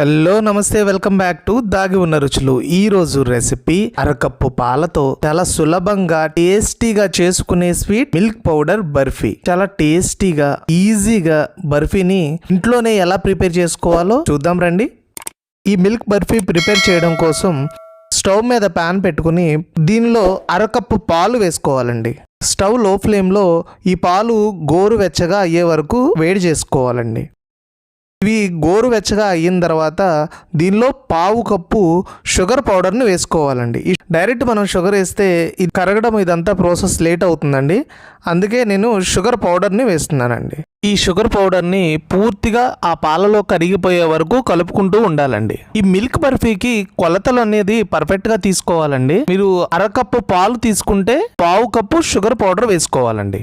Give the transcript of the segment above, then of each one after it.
Hello నమస్తే welcome back to దాగి ఉన్న రుచులు. ఈ రోజు రెసిపీ అరకప్పు పాలతో చాలా సులభంగా టేస్టీగా చేసుకునే స్వీట్ మిల్క్ పౌడర్ బర్ఫీ. చాలా టేస్టీగా ఈజీగా బర్ఫీని ఇంట్లోనే ఎలా ప్రిపేర్ చేసుకోవాలో చూద్దాం రండి. ఈ మిల్క్ బర్ఫీ ప్రిపేర్ చేయడం కోసం స్టవ్ మీద ప్యాన్ పెట్టుకుని దీనిలో అరకప్పు పాలు వేసుకోవాలండి. స్టవ్లో ఫ్లేమ్లో ఈ పాలు గోరువెచ్చగా అయ్యే వరకు వేడి చేసుకోవాలండి. ఇవి గోరువెచ్చగా అయిన తర్వాత దీనిలో పావు కప్పు షుగర్ పౌడర్ని వేసుకోవాలండి. డైరెక్ట్ మనం షుగర్ వేస్తే ఇది కరగడం ఇదంతా ప్రాసెస్ లేట్ అవుతుందండి. అందుకే నేను షుగర్ పౌడర్ని వేస్తున్నానండి. ఈ షుగర్ పౌడర్ని పూర్తిగా ఆ పాలలో కరిగిపోయే వరకు కలుపుకుంటూ ఉండాలండి. ఈ మిల్క్ బర్ఫీకి కొలతలు అనేది పర్ఫెక్ట్గా తీసుకోవాలండి. మీరు అరకప్పు పాలు తీసుకుంటే పావు కప్పు షుగర్ పౌడర్ వేసుకోవాలండి.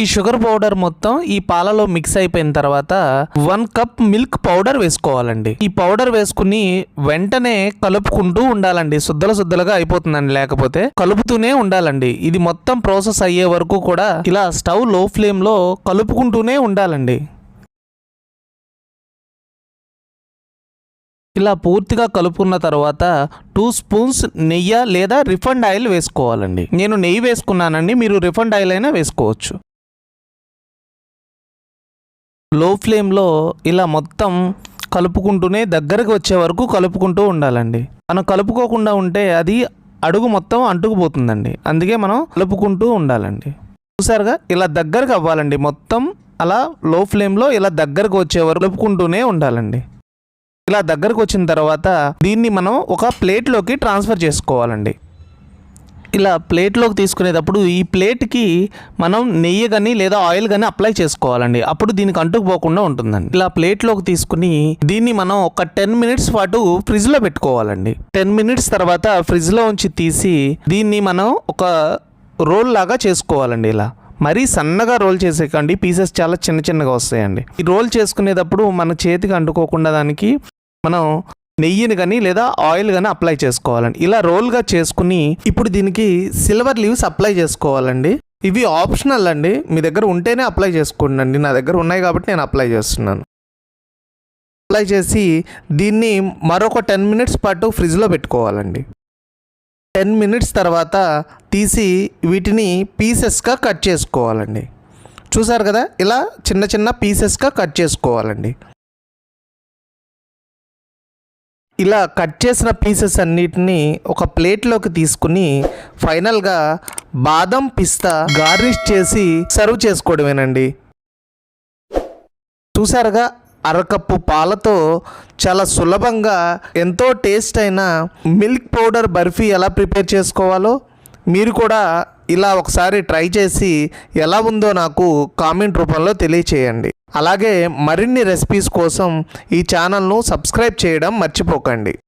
ఈ షుగర్ పౌడర్ మొత్తం ఈ పాలలో మిక్స్ అయిపోయిన తర్వాత వన్ కప్ మిల్క్ పౌడర్ వేసుకోవాలండి. ఈ పౌడర్ వేసుకుని వెంటనే కలుపుకుంటూ ఉండాలండి. శుద్ధల శుద్ధలుగా అయిపోతుందండి. లేకపోతే కలుపుతూనే ఉండాలండి. ఇది మొత్తం ప్రాసెస్ అయ్యే వరకు కూడా ఇలా స్టవ్లో ఫ్లేమ్లో కలుపుకుంటూనే ఉండాలండి. ఇలా పూర్తిగా కలుపుకున్న తర్వాత టూ స్పూన్స్ నెయ్యి లేదా రిఫండ్ ఆయిల్ వేసుకోవాలండి. నేను నెయ్యి వేసుకున్నానండి. మీరు రిఫండ్ ఆయిల్ అయినా వేసుకోవచ్చు. లో ఫ్లేమ్లో ఇలా మొత్తం కలుపుకుంటూనే దగ్గరకు వచ్చే వరకు కలుపుకుంటూ ఉండాలండి. మనం కలుపుకోకుండా ఉంటే అది అడుగు మొత్తం అంటుకుపోతుందండి. అందుకే మనం కలుపుకుంటూ ఉండాలండి. చూసారుగా? ఇలా దగ్గరకు అవ్వాలండి. మొత్తం అలా లో ఫ్లేమ్లో ఇలా దగ్గరకు వచ్చే వరకు కలుపుకుంటూనే ఉండాలండి. ఇలా దగ్గరకు వచ్చిన తర్వాత దీన్ని మనం ఒక ప్లేట్లోకి ట్రాన్స్ఫర్ చేసుకోవాలండి. ఇలా ప్లేట్లోకి తీసుకునేటప్పుడు ఈ ప్లేట్కి మనం నెయ్యి కానీ లేదా ఆయిల్ కానీ అప్లై చేసుకోవాలండి. అప్పుడు దీనికి అంటుకుపోకుండా ఉంటుందండి. ఇలా ప్లేట్లోకి తీసుకుని దీన్ని మనం ఒక టెన్ మినిట్స్ పాటు ఫ్రిడ్జ్లో పెట్టుకోవాలండి. టెన్ మినిట్స్ తర్వాత ఫ్రిడ్జ్లో ఉంచి తీసి దీన్ని మనం ఒక రోల్ లాగా చేసుకోవాలండి ఇలా. మరీ సన్నగా రోల్ చేసేకండి. పీసెస్ చాలా చిన్న చిన్నగా వస్తాయండి. ఈ రోల్ చేసుకునేటప్పుడు మన చేతికి అంటుకోకుండా దానికి మనం నెయ్యిని కానీ లేదా ఆయిల్ కానీ అప్లై చేసుకోవాలండి. ఇలా రోల్గా చేసుకుని ఇప్పుడు దీనికి సిల్వర్ లీవ్స్ అప్లై చేసుకోవాలండి. ఇవి ఆప్షనల్ అండి. మీ దగ్గర ఉంటేనే అప్లై చేసుకోండి నా దగ్గర ఉన్నాయి కాబట్టి నేను అప్లై చేస్తున్నాను. అప్లై చేసి దీన్ని మరొక టెన్ మినిట్స్ పాటు ఫ్రిడ్జ్లో పెట్టుకోవాలండి. టెన్ మినిట్స్ తర్వాత తీసి వీటిని పీసెస్గా కట్ చేసుకోవాలండి. చూసారు కదా? ఇలా చిన్న చిన్న పీసెస్గా కట్ చేసుకోవాలండి. ఇలా కట్ చేసిన పీసెస్ అన్నిటిని ఒక ప్లేట్లోకి తీసుకుని ఫైనల్గా బాదం పిస్తా గార్నిష్ చేసి సర్వ్ చేసుకోవడమేనండి. చూసారుగా అరకప్పు పాలతో చాలా సులభంగా ఎంతో టేస్ట్ అయిన మిల్క్ పౌడర్ బర్ఫీ ఎలా ప్రిపేర్ చేసుకోవాలో మీరు కూడా ఇలా ఒకసారి ట్రై చేసి ఎలా ఉందో నాకు కామెంట్ రూపంలో తెలియచేయండి. అలాగే మరిన్ని రెసిపీస్ కోసం ఈ ఛానల్ను సబ్స్క్రైబ్ చేయడం మర్చిపోకండి.